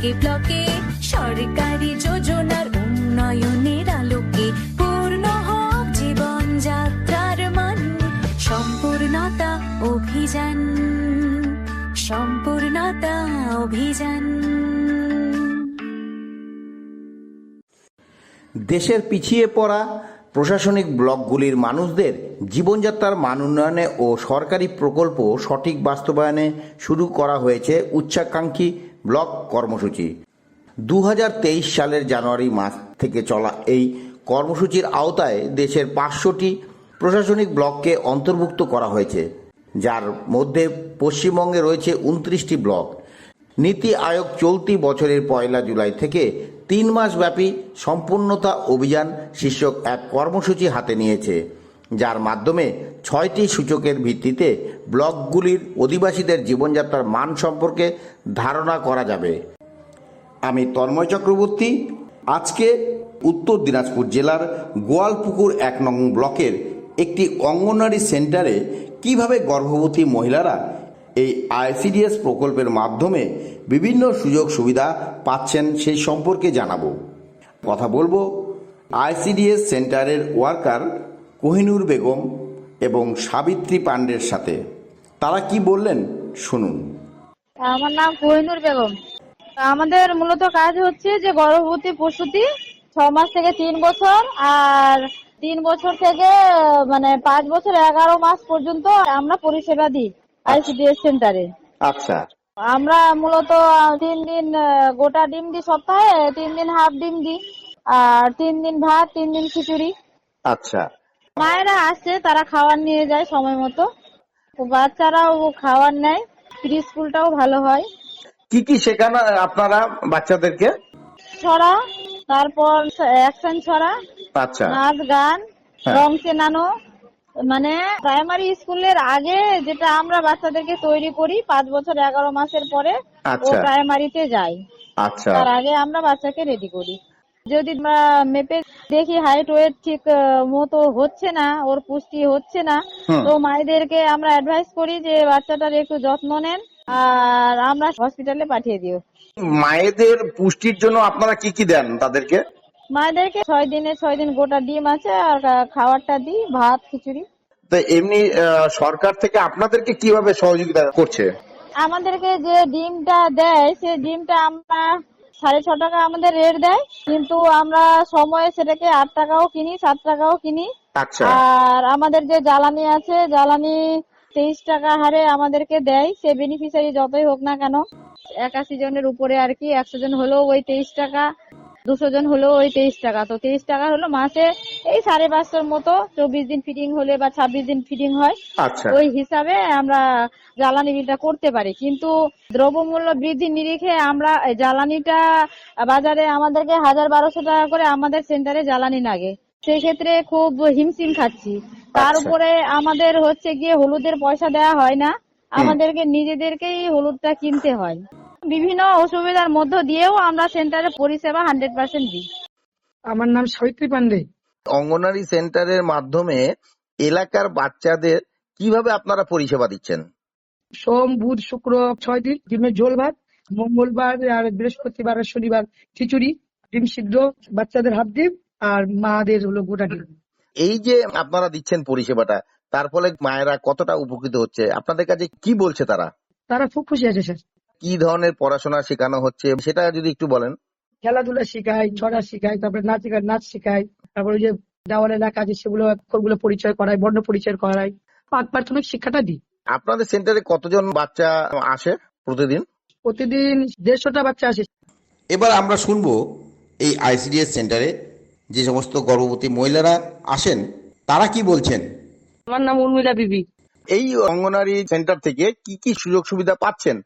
ব্লকে ব্লকে সরকারি যোজনার উন্নয়নের আলোকে পূর্ণ হোক জীবন যাত্রার মান, সম্পূর্ণতা অভিযান সম্পূর্ণতা অভিযান। দেশের পিছিয়ে পড়া প্রশাসনিক ব্লকগুলির মানুষদের জীবনযাত্রার মান উন্নয়নে ও সরকারি প্রকল্প সঠিক বাস্তবায়নে শুরু করা হয়েছে উচ্চাকাঙ্ক্ষী ব্লক কর্মসূচি। দু হাজার তেইশ সালের জানুয়ারি মাস থেকে চলা এই কর্মসূচির আওতায় দেশের পাঁচশোটি প্রশাসনিক ব্লককে অন্তর্ভুক্ত করা হয়েছে, যার মধ্যে পশ্চিমবঙ্গে রয়েছে উনত্রিশটি ব্লক। নীতি আয়োগ চলতি বছরের পয়লা জুলাই থেকে তিন মাস ব্যাপী সম্পূর্ণতা অভিযান শীর্ষক এক কর্মসূচি হাতে নিয়েছে। যার মাধ্যমে ছয়টি সূচকের ভিত্তিতে ব্লকগুলির অধিবাসীদের জীবনযাত্রার মান সম্পর্কে ধারণা করা যাবে। আমি তন্ময় চক্রবর্তী। আজকে উত্তর দিনাজপুর জেলার গোয়ালপুকুর এক নং ব্লকের একটি অঙ্গনওয়াড়ি সেন্টারে কীভাবে গর্ভবতী মহিলারা এই আইসিডিএস প্রকল্পের মাধ্যমে বিভিন্ন সুযোগ সুবিধা পাচ্ছেন সেই সম্পর্কে জানাব। কথা বলব, আইসিডিএস সেন্টারের ওয়ার্কার কোহিনুর বেগম এবং সাবিত্রী পাণ্ডের সাথে। তারা কি বললেন? শুনুন। আমার নাম কোহিনুর বেগম। আমাদের মূলত কাজ হচ্ছে যে গর্ভবতী প্রসূতি ছ মাস থেকে তিন বছর আর তিন বছর থেকে মানে পাঁচ বছর এগারো মাস পর্যন্ত আমরা পরিষেবা দিই আইসিডিএস সেন্টারে। আচ্ছা। আমরা মূলত তিন দিন গোটা ডিম দিই সপ্তাহে তিন দিন হাফ ডিম দিই আর তিন দিন ভাত তিন দিন খিচুড়ি। আচ্ছা। মায়েরা আসে তারা খাবার নিয়ে যায় সময় মতো। বাচ্চারাও খাবার নেয় প্রি স্কুলটাও ভালো হয়। কি কি শেখানো আপনারা বাচ্চাদেরকে? ছড়া তারপর অ্যাকশন ছড়া আচ্ছা। নাচ গান হ্যাঁ। রং চেনানো। মানে প্রাইমারি স্কুলের আগে যেটা আমরা বাচ্চাদেরকে তৈরি করি পাঁচ বছর এগারো মাসের পরে ও আচ্ছা। প্রাইমারিতে যায়। আচ্ছা। তার আগে আমরা বাচ্চাকে রেডি করি। যদি মেপে দেখি হাইট ওয়েট ঠিক মতো হচ্ছে না ওর পুষ্টি হচ্ছে না তো মায়েদেরকে আমরা অ্যাডভাইস করি যে বাচ্চাটার একটু যত্ন নেন আর আমরা হসপিটালে পাঠিয়ে দিও। মায়েদের পুষ্টির জন্য আপনারা কি কি দেন তাদেরকে? মায়েদেরকে ছয় দিনে ছয় দিন গোটা ডিম আছে আর খাবারটা দিই ভাত খিচুড়ি। তো এমনি সরকার থেকে আপনাদেরকে কীভাবে সহযোগিতা করছে? আমাদেরকে যে ডিমটা দেয় সে ডিমটা আমরা সাড়ে ছ টাকা আমাদের রেট দেয় কিন্তু আমরা সময়ে সেটাকে আট টাকাও কিনি সাত টাকাও কিনি। আচ্ছা। আর আমাদের যে জ্বালানি আছে জ্বালানি তেইশ টাকা হারে আমাদেরকে দেয় সে বেনিফিশিয়ারি যতই হোক না কেন। একাশি জনের উপরে আর কি একশো জন হলেও ওই তেইশ টাকা দুশো জন হলেও ওই তেইশ টাকা। তো তেইশ টাকা হলো মাসে এই সাড়ে পাঁচশোর মতো চব্বিশ দিন ফিটিং হলে বা ছাব্বিশ দিন ফিটিং হয়। আচ্ছা। ওই হিসাবে আমরা জ্বালানি বিলটা করতে পারি। কিন্তু দ্রব্যমূল্য বৃদ্ধি নিরিখে আমরা জ্বালানিটা বাজারে আমাদেরকে হাজার বারোশো টাকা করে আমাদের সেন্টারে জ্বালানি লাগে। সেই ক্ষেত্রে খুব হিমশিম খাচ্ছি। তার আচ্ছা। উপরে আমাদের হচ্ছে গিয়ে হলুদের পয়সা দেওয়া হয় না। আমাদেরকে নিজেদেরকেই হলুদটা কিনতে হয়। বিভিন্ন অসুবিধার মধ্য দিয়েও আমরা সেন্টারে পরিষেবা হান্ড্রেড পার্সেন্ট দিই। আমার নাম সাবিত্রী পান্ডে। অঙ্গনারী সেন্টারের মাধ্যমে এলাকার বাচ্চাদের কীভাবে আপনারা পরিষেবা দিচ্ছেন? সোম বুধ শুক্র ছয় দিন ডিমের ঝোল ভাত মঙ্গলবার আর বৃহস্পতিবার আর শনিবার খিচুড়ি ডিম সিদ্ধ বাচ্চাদের হাফ ডিম আর মাদের হলো গোটা ডিম। এই যে আপনারা দিচ্ছেন পরিষেবাটা তার ফলে মায়েরা কতটা উপকৃত হচ্ছে? আপনাদের কাছে কি বলছে তারা? তারা খুব খুশি আছে স্যার। কি ধরনের পড়াশোনা শেখানো হচ্ছে? সেটা যদি একটু বলেন। খেলাধুলা শেখায় ছড়া শেখায় তারপরে নাচ নাচ শেখায় তারপরে ওই যে দেওয়াল এলাকা আছে সেগুলো অক্ষরগুলো পরিচয় করায় বর্ণ পরিচয় করায়। পাঁচ প্রাথমিক শিক্ষাটা দিই। আপনাদের সেন্টারে কতজন বাচ্চা আসে প্রতিদিন? প্রতিদিন দেড়শোটা বাচ্চা আসে। এবার আমরা শুনব এই আইসিডিএস সেন্টারে যে সমস্ত গর্ভবতী মহিলারা আসেন তারা কি বলছেন? আমার নাম উর্মিলা বিবি। এই অঙ্গনারী সেন্টার থেকে কি কি সুযোগ সুবিধা পাচ্ছেন?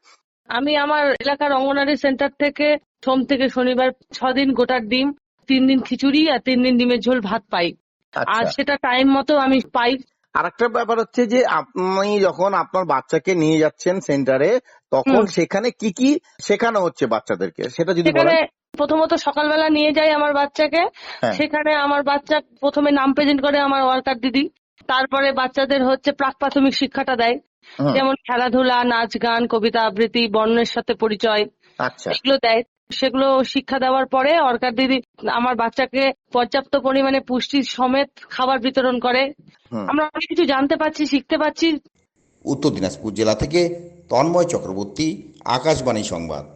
আমি আমার এলাকার অঙ্গনারী সেন্টার থেকে সোম থেকে শনিবার ছ দিন গোটার ডিম তিন দিন খিচুড়ি আর তিন দিন ডিমের ঝোল ভাত পাই। আর আচ্ছা। সেটা টাইম মতো আমি পাই। আর একটা ব্যাপার হচ্ছে যে আপনি যখন আপনার বাচ্চাকে নিয়ে যাচ্ছেন সেন্টারে তখন সেখানে কি কি শেখানো হচ্ছে বাচ্চাদেরকে? সেটা যদি বলেন। প্রথমত সকালবেলা নিয়ে যাই আমার বাচ্চাকে। হ্যাঁ। সেখানে আমার বাচ্চা প্রথমে নাম প্রেজেন্ট করে আমার ওয়ার্কার দিদি। তারপরে বাচ্চাদের হচ্ছে প্রাক প্রাথমিক শিক্ষাটা দেয়। যেমন খেলাধুলা নাচ গান কবিতা আবৃত্তি বর্ণের সাথে পরিচয়। আচ্ছা। এগুলো দেয়। সেগুলো শিক্ষা দেওয়ার পরে অর্কার দিদি আমার বাচ্চাকে পর্যাপ্ত পরিমাণে পুষ্টি সমেত খাবার বিতরণ করে। আমরা অনেক কিছু জানতে পারছি শিখতে পারছি। উত্তর দিনাজপুর জেলা থেকে তন্ময় চক্রবর্তী আকাশবাণী সংবাদ।